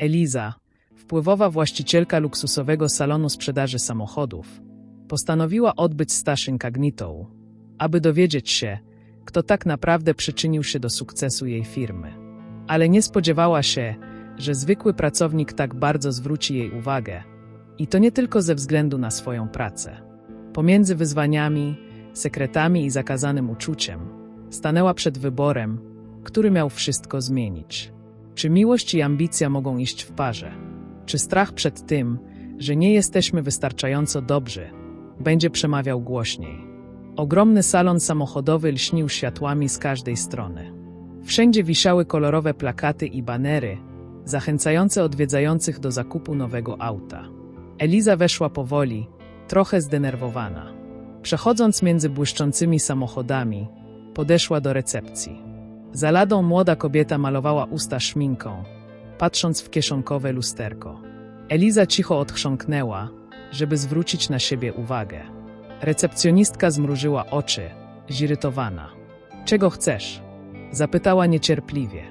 Eliza, wpływowa właścicielka luksusowego salonu sprzedaży samochodów, postanowiła odbyć staż incognito, aby dowiedzieć się, kto tak naprawdę przyczynił się do sukcesu jej firmy. Ale nie spodziewała się, że zwykły pracownik tak bardzo zwróci jej uwagę. I to nie tylko ze względu na swoją pracę. Pomiędzy wyzwaniami, sekretami i zakazanym uczuciem stanęła przed wyborem, który miał wszystko zmienić. Czy miłość i ambicja mogą iść w parze? Czy strach przed tym, że nie jesteśmy wystarczająco dobrzy, będzie przemawiał głośniej? Ogromny salon samochodowy lśnił światłami z każdej strony. Wszędzie wisiały kolorowe plakaty i banery, zachęcające odwiedzających do zakupu nowego auta. Eliza weszła powoli, trochę zdenerwowana. Przechodząc między błyszczącymi samochodami, podeszła do recepcji. Za ladą młoda kobieta malowała usta szminką, patrząc w kieszonkowe lusterko. Eliza cicho odchrząknęła, żeby zwrócić na siebie uwagę. Recepcjonistka zmrużyła oczy, zirytowana. Czego chcesz? Zapytała niecierpliwie.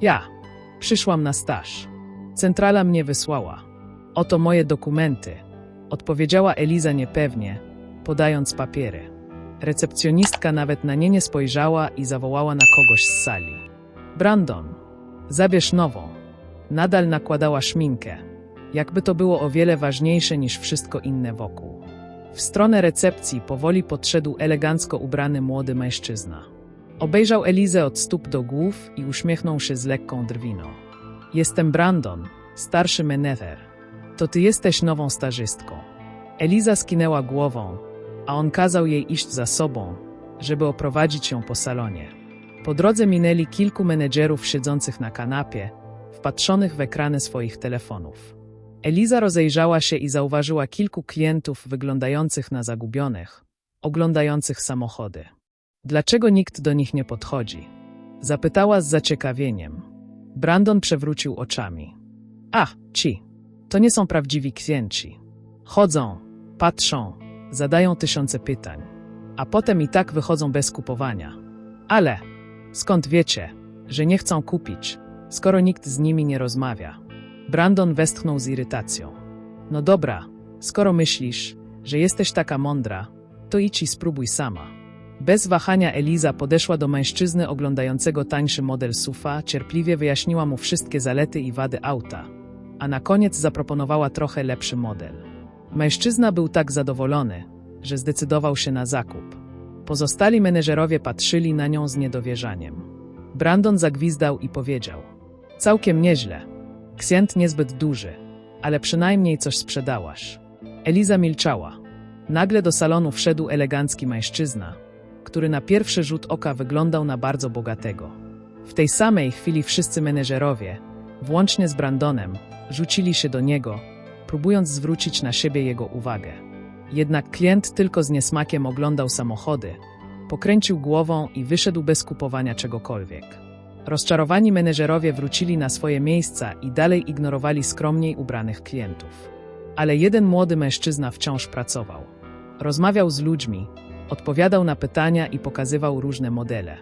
Ja. Przyszłam na staż. Centrala mnie wysłała. Oto moje dokumenty. Odpowiedziała Eliza niepewnie, podając papiery. Recepcjonistka nawet na nie nie spojrzała i zawołała na kogoś z sali. Brandon, zabierz nową. Nadal nakładała szminkę, jakby to było o wiele ważniejsze niż wszystko inne wokół. W stronę recepcji powoli podszedł elegancko ubrany młody mężczyzna. Obejrzał Elizę od stóp do głów i uśmiechnął się z lekką drwiną. Jestem Brandon, starszy menedżer. To ty jesteś nową stażystką. Eliza skinęła głową, a on kazał jej iść za sobą, żeby oprowadzić ją po salonie. Po drodze minęli kilku menedżerów siedzących na kanapie, wpatrzonych w ekrany swoich telefonów. Eliza rozejrzała się i zauważyła kilku klientów wyglądających na zagubionych, oglądających samochody. Dlaczego nikt do nich nie podchodzi? Zapytała z zaciekawieniem. Brandon przewrócił oczami. Ach, ci. To nie są prawdziwi klienci. Chodzą, patrzą, zadają tysiące pytań, a potem i tak wychodzą bez kupowania. Ale skąd wiecie, że nie chcą kupić, skoro nikt z nimi nie rozmawia? Brandon westchnął z irytacją. No dobra, skoro myślisz, że jesteś taka mądra, to idź i spróbuj sama. Bez wahania Eliza podeszła do mężczyzny oglądającego tańszy model SUFA, cierpliwie wyjaśniła mu wszystkie zalety i wady auta, a na koniec zaproponowała trochę lepszy model. Mężczyzna był tak zadowolony, że zdecydował się na zakup. Pozostali menedżerowie patrzyli na nią z niedowierzaniem. Brandon zagwizdał i powiedział: Całkiem nieźle. Ksjent niezbyt duży, ale przynajmniej coś sprzedałaś. Eliza milczała. Nagle do salonu wszedł elegancki mężczyzna, który na pierwszy rzut oka wyglądał na bardzo bogatego. W tej samej chwili wszyscy menedżerowie, włącznie z Brandonem, rzucili się do niego, próbując zwrócić na siebie jego uwagę. Jednak klient tylko z niesmakiem oglądał samochody, pokręcił głową i wyszedł bez kupowania czegokolwiek. Rozczarowani menedżerowie wrócili na swoje miejsca i dalej ignorowali skromniej ubranych klientów. Ale jeden młody mężczyzna wciąż pracował. Rozmawiał z ludźmi, odpowiadał na pytania i pokazywał różne modele.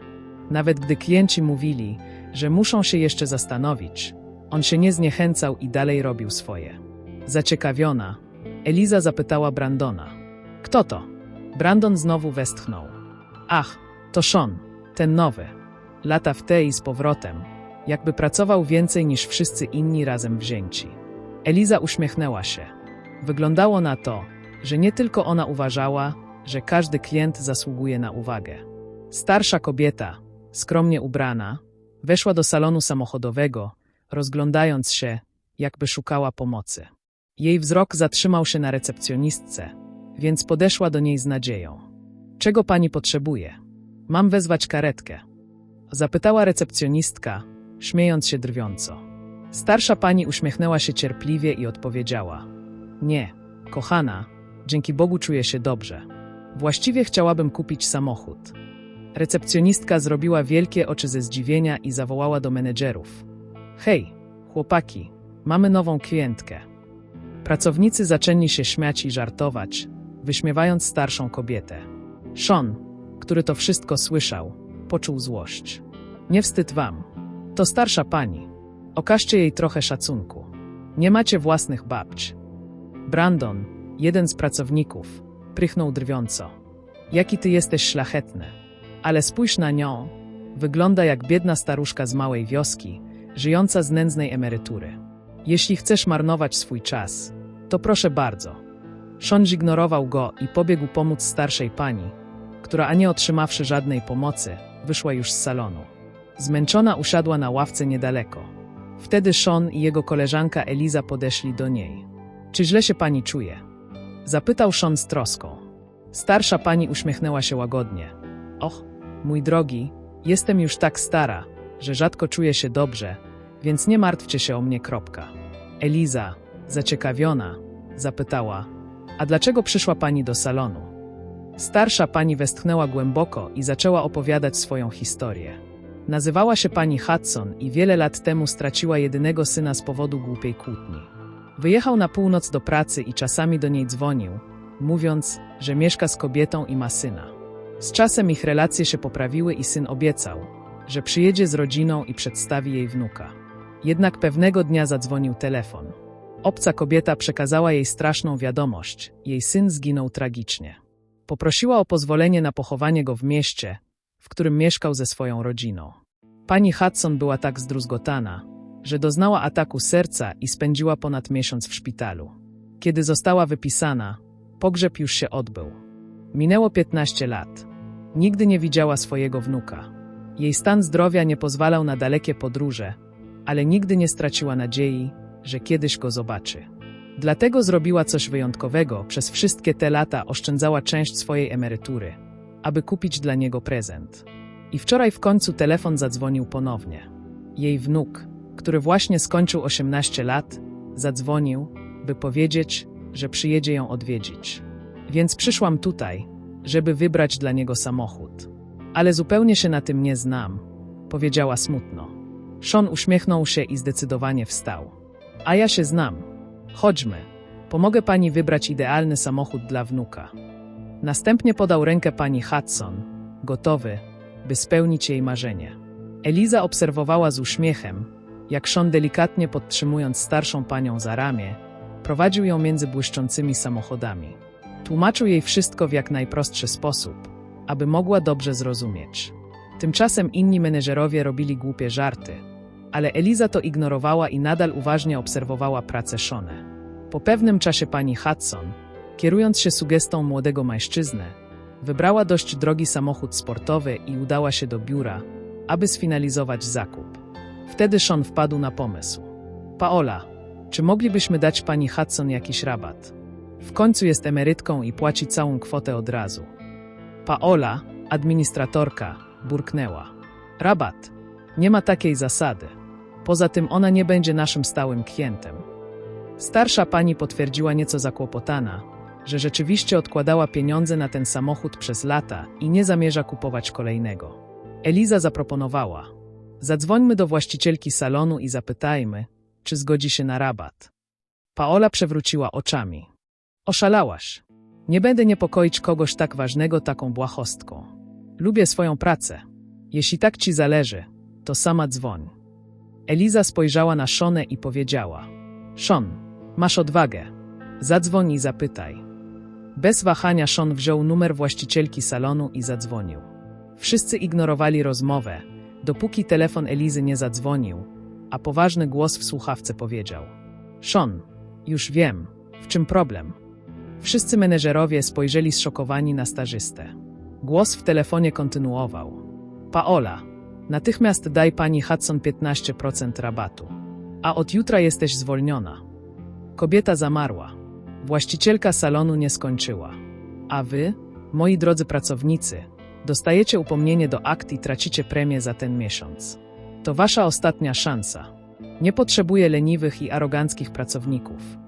Nawet gdy klienci mówili, że muszą się jeszcze zastanowić, on się nie zniechęcał i dalej robił swoje. Zaciekawiona, Eliza zapytała Brandona. Kto to? Brandon znowu westchnął. Ach, to Sean, ten nowy. Lata w te i z powrotem, jakby pracował więcej niż wszyscy inni razem wzięci. Eliza uśmiechnęła się. Wyglądało na to, że nie tylko ona uważała, że każdy klient zasługuje na uwagę. Starsza kobieta, skromnie ubrana, weszła do salonu samochodowego, rozglądając się, jakby szukała pomocy. Jej wzrok zatrzymał się na recepcjonistce, więc podeszła do niej z nadzieją. Czego pani potrzebuje? Mam wezwać karetkę. Zapytała recepcjonistka, śmiejąc się drwiąco. Starsza pani uśmiechnęła się cierpliwie i odpowiedziała: Nie, kochana, dzięki Bogu czuję się dobrze. Właściwie chciałabym kupić samochód. Recepcjonistka zrobiła wielkie oczy ze zdziwienia i zawołała do menedżerów: Hej, chłopaki, mamy nową klientkę. Pracownicy zaczęli się śmiać i żartować, wyśmiewając starszą kobietę. Sean, który to wszystko słyszał, poczuł złość. Nie wstyd wam. To starsza pani. Okażcie jej trochę szacunku. Nie macie własnych babć. Brandon, jeden z pracowników, prychnął drwiąco. Jaki ty jesteś szlachetny. Ale spójrz na nią. Wygląda jak biedna staruszka z małej wioski, żyjąca z nędznej emerytury. Jeśli chcesz marnować swój czas, to proszę bardzo. Sean zignorował go i pobiegł pomóc starszej pani, która, a nie otrzymawszy żadnej pomocy, wyszła już z salonu. Zmęczona usiadła na ławce niedaleko. Wtedy Sean i jego koleżanka Eliza podeszli do niej. Czy źle się pani czuje? Zapytał Sean z troską. Starsza pani uśmiechnęła się łagodnie. Och, mój drogi, jestem już tak stara, że rzadko czuję się dobrze, więc nie martwcie się o mnie. Kropka. Eliza, zaciekawiona, zapytała: A dlaczego przyszła pani do salonu? Starsza pani westchnęła głęboko i zaczęła opowiadać swoją historię. Nazywała się pani Hudson i wiele lat temu straciła jedynego syna z powodu głupiej kłótni. Wyjechał na północ do pracy i czasami do niej dzwonił, mówiąc, że mieszka z kobietą i ma syna. Z czasem ich relacje się poprawiły i syn obiecał, że przyjedzie z rodziną i przedstawi jej wnuka. Jednak pewnego dnia zadzwonił telefon. Obca kobieta przekazała jej straszną wiadomość: jej syn zginął tragicznie. Poprosiła o pozwolenie na pochowanie go w mieście, w którym mieszkał ze swoją rodziną. Pani Hudson była tak zdruzgotana, że doznała ataku serca i spędziła ponad miesiąc w szpitalu. Kiedy została wypisana, pogrzeb już się odbył. Minęło 15 lat. Nigdy nie widziała swojego wnuka. Jej stan zdrowia nie pozwalał na dalekie podróże, ale nigdy nie straciła nadziei, że kiedyś go zobaczy. Dlatego zrobiła coś wyjątkowego, przez wszystkie te lata oszczędzała część swojej emerytury, aby kupić dla niego prezent. I wczoraj w końcu telefon zadzwonił ponownie. Jej wnuk, który właśnie skończył 18 lat, zadzwonił, by powiedzieć, że przyjedzie ją odwiedzić. Więc przyszłam tutaj, żeby wybrać dla niego samochód. Ale zupełnie się na tym nie znam, powiedziała smutno. Sean uśmiechnął się i zdecydowanie wstał. A ja się znam. Chodźmy. Pomogę pani wybrać idealny samochód dla wnuka. Następnie podał rękę pani Hudson, gotowy, by spełnić jej marzenie. Eliza obserwowała z uśmiechem, jak Sean delikatnie podtrzymując starszą panią za ramię, prowadził ją między błyszczącymi samochodami. Tłumaczył jej wszystko w jak najprostszy sposób, aby mogła dobrze zrozumieć. Tymczasem inni menedżerowie robili głupie żarty, ale Eliza to ignorowała i nadal uważnie obserwowała pracę Shone. Po pewnym czasie pani Hudson, kierując się sugestą młodego mężczyzny, wybrała dość drogi samochód sportowy i udała się do biura, aby sfinalizować zakup. Wtedy Sean wpadł na pomysł. Paola, czy moglibyśmy dać pani Hudson jakiś rabat? W końcu jest emerytką i płaci całą kwotę od razu. Paola, administratorka, burknęła. Rabat. Nie ma takiej zasady. Poza tym ona nie będzie naszym stałym klientem. Starsza pani potwierdziła nieco zakłopotana, że rzeczywiście odkładała pieniądze na ten samochód przez lata i nie zamierza kupować kolejnego. Eliza zaproponowała: Zadzwońmy do właścicielki salonu i zapytajmy, czy zgodzi się na rabat. Paola przewróciła oczami. Oszalałaś. Nie będę niepokoić kogoś tak ważnego taką błahostką. Lubię swoją pracę. Jeśli tak ci zależy, to sama dzwoń. Eliza spojrzała na Szonę i powiedziała: Szon, masz odwagę. Zadzwoń i zapytaj. Bez wahania Szon wziął numer właścicielki salonu i zadzwonił. Wszyscy ignorowali rozmowę, dopóki telefon Elizy nie zadzwonił, a poważny głos w słuchawce powiedział: Szon, już wiem, w czym problem. Wszyscy menedżerowie spojrzeli zszokowani na stażystę. Głos w telefonie kontynuował. Paola, natychmiast daj pani Hudson 15% rabatu. A od jutra jesteś zwolniona. Kobieta zamarła. Właścicielka salonu nie skończyła. A wy, moi drodzy pracownicy, dostajecie upomnienie do akt i tracicie premię za ten miesiąc. To wasza ostatnia szansa. Nie potrzebuję leniwych i aroganckich pracowników.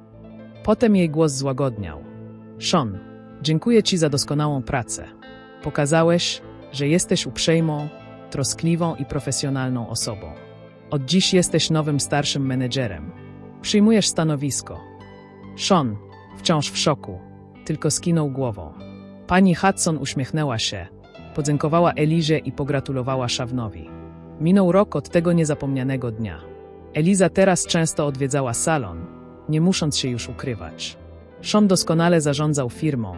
Potem jej głos złagodniał. Sean, dziękuję ci za doskonałą pracę. Pokazałeś, że jesteś uprzejmą, troskliwą i profesjonalną osobą. Od dziś jesteś nowym starszym menedżerem. Przyjmujesz stanowisko. Sean, wciąż w szoku, tylko skinął głową. Pani Hudson uśmiechnęła się, podziękowała Elizie i pogratulowała Szawnowi. Minął rok od tego niezapomnianego dnia. Eliza teraz często odwiedzała salon, nie musząc się już ukrywać. Sean doskonale zarządzał firmą,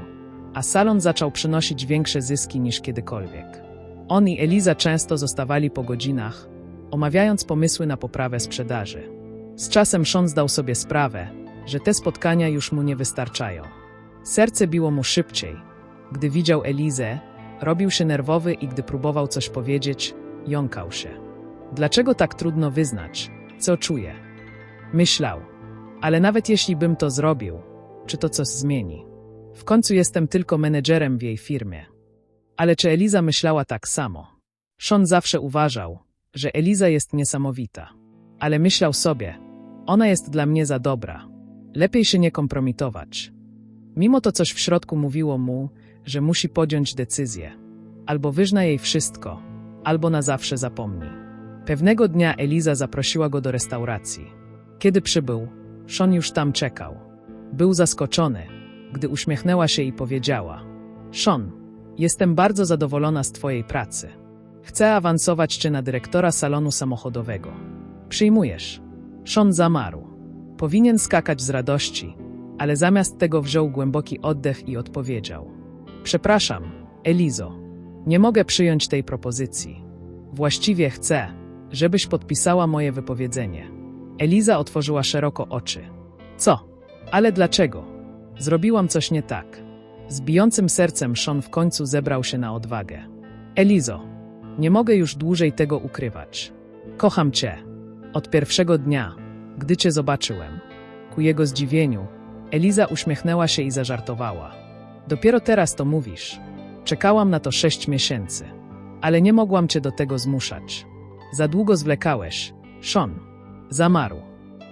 a salon zaczął przynosić większe zyski niż kiedykolwiek. On i Eliza często zostawali po godzinach, omawiając pomysły na poprawę sprzedaży. Z czasem Sean zdał sobie sprawę, że te spotkania już mu nie wystarczają. Serce biło mu szybciej. Gdy widział Elizę, robił się nerwowy i gdy próbował coś powiedzieć, jąkał się. Dlaczego tak trudno wyznać, co czuje? Myślał, ale nawet jeśli bym to zrobił, czy to coś zmieni? W końcu jestem tylko menedżerem w jej firmie. Ale czy Eliza myślała tak samo? Sean zawsze uważał, że Eliza jest niesamowita. Ale myślał sobie, ona jest dla mnie za dobra. Lepiej się nie kompromitować. Mimo to coś w środku mówiło mu, że musi podjąć decyzję. Albo wyżna jej wszystko, albo na zawsze zapomni. Pewnego dnia Eliza zaprosiła go do restauracji. Kiedy przybył, Sean już tam czekał. Był zaskoczony, gdy uśmiechnęła się i powiedziała: Sean, jestem bardzo zadowolona z Twojej pracy. Chcę awansować Cię na dyrektora salonu samochodowego. Przyjmujesz. Sean zamarł. Powinien skakać z radości, ale zamiast tego wziął głęboki oddech i odpowiedział: Przepraszam, Elizo, nie mogę przyjąć tej propozycji. Właściwie chcę, żebyś podpisała moje wypowiedzenie. Eliza otworzyła szeroko oczy. Co? Ale dlaczego? Zrobiłam coś nie tak. Z bijącym sercem Sean w końcu zebrał się na odwagę. Elizo, nie mogę już dłużej tego ukrywać. Kocham cię. Od pierwszego dnia, gdy cię zobaczyłem. Ku jego zdziwieniu, Eliza uśmiechnęła się i zażartowała. Dopiero teraz to mówisz. Czekałam na to sześć miesięcy, ale nie mogłam cię do tego zmuszać. Za długo zwlekałeś, Sean. Zamarł.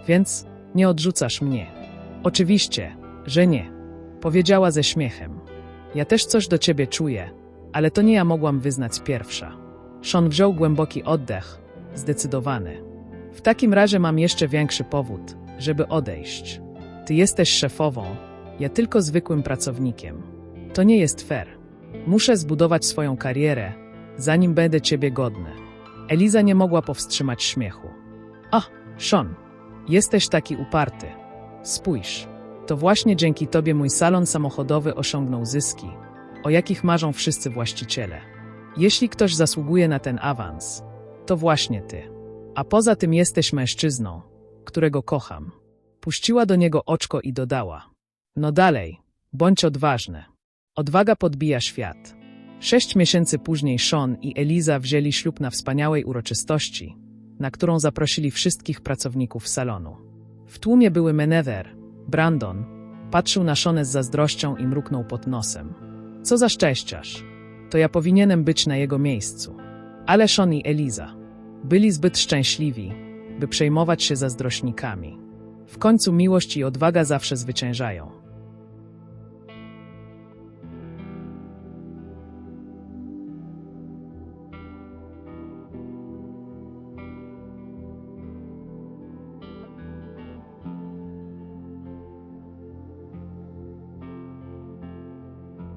Więc nie odrzucasz mnie. Oczywiście, że nie. Powiedziała ze śmiechem. Ja też coś do ciebie czuję, ale to nie ja mogłam wyznać pierwsza. Sean wziął głęboki oddech, zdecydowany. W takim razie mam jeszcze większy powód, żeby odejść. Ty jesteś szefową, ja tylko zwykłym pracownikiem. To nie jest fair. Muszę zbudować swoją karierę, zanim będę ciebie godny. Eliza nie mogła powstrzymać śmiechu. Ach, Sean, jesteś taki uparty. Spójrz, to właśnie dzięki tobie mój salon samochodowy osiągnął zyski, o jakich marzą wszyscy właściciele. Jeśli ktoś zasługuje na ten awans, to właśnie ty. A poza tym jesteś mężczyzną, którego kocham. Puściła do niego oczko i dodała: No dalej, bądź odważny. Odwaga podbija świat. Sześć miesięcy później Sean i Eliza wzięli ślub na wspaniałej uroczystości, na którą zaprosili wszystkich pracowników salonu. W tłumie były Menether, Brandon, patrzył na Seanę z zazdrością i mruknął pod nosem. Co za szczęściarz. To ja powinienem być na jego miejscu. Ale Sean i Eliza byli zbyt szczęśliwi, by przejmować się zazdrośnikami. W końcu miłość i odwaga zawsze zwyciężają.